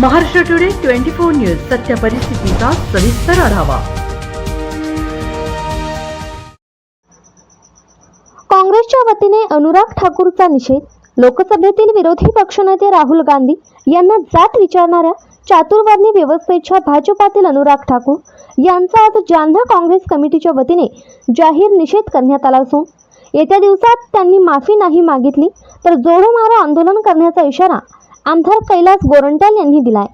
Maharashtra today twenty four news सत्य परिस्थितीचा सविस्तर आढावा. काँग्रेसच्या वतीने अनुराग ठाकूरचा निषेध लोकसभेतील विरोधी पक्षनेते राहुल गांधी यांना जात विचारणाऱ्या चातुर्वर्णी व्यवस्थेच्या भाजपातील अनुराग ठाकूर यांचा आज जालना काँग्रेस कमिटीच्या वतीने जाहीर निषेध करण्यात आला असून येत्या दिवसात त्यांनी माफी नाही मागितली तर जोडो मारो आंदोलन करण्याचा इशारा आमदार कैलास गोरंट्याल यांनी दिलाय.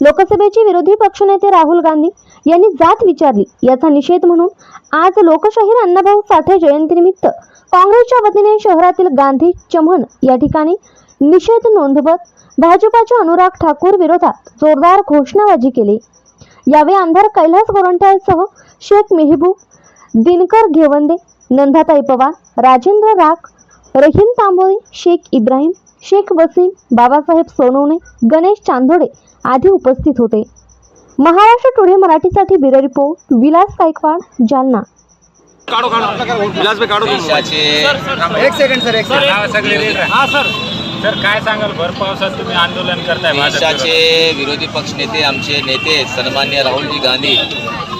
लोकसभेचे विरोधी पक्षनेते राहुल गांधी यांनी जात विचारली. याचा निषेध म्हणून आज लोकशाहीर अण्णाभाऊ साठे जयंतीनिमित्त काँग्रेसच्या वतीने शहरातील गांधी चमन या ठिकाणी निषेध नोंदवत भाजपाच्या अनुराग ठाकूर विरोधात जोरदार घोषणाबाजी केली. यावेळी आमदार कैलास गोरंट्यालसह शेख मेहबूब दिनकर घेवंदे नंदाताई पवार राजेंद्र राख रहीम तांबोळी शेख इब्राहिम शेख वसीम बाबासाहेब सोनवणे गणेश चांदोडे आदी उपस्थित होते. महाराष्ट्र टुडे मराठीसाठी ब्युरो रिपोर्ट विलास गायकवाड जालना. काढो काढो. विलास भाई काढो. देशाचे एक सेकंड सर एक हा काय सांगाल? भर पावसात तुम्ही आंदोलन करताय देशाचे विरोधी पक्षनेते आमचे नेते सन्मान्य राहुलजी गांधी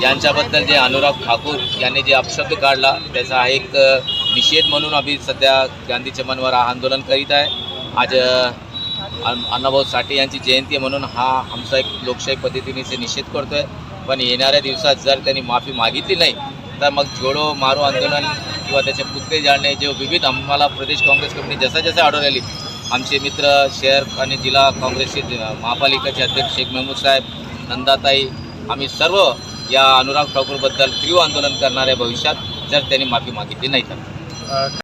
यांच्याबद्दल जे अनुराग ठाकूर यांनी जे अपशब्द काढला त्याचा एक निषेध म्हणून आम्ही सध्या गांधी चमनवर हा आंदोलन करीत आहे. आज अण्णाभाऊ साठे यांची जयंती म्हणून हा आमचा एक लोकशाही पद्धतीने निषेध करतोय. पण येणाऱ्या दिवसात जर त्यांनी माफी मागितली नाही तर मग जोडो मारो आंदोलन किंवा त्याचे पुतळे जाळणे जे विविध आम्हाला प्रदेश काँग्रेस कमिटी जसा जसा ऑर्डर आली आमचे मित्र शहर आणि जिल्हा काँग्रेसचे महापालिकेचे अध्यक्ष शेख महमूद साहेब नंदाताई आम्ही सर्व या अनुराग ठाकूरबद्दल तीव्र आंदोलन करणाऱ्या भविष्यात जर त्यांनी माफी मागितली नाही तर.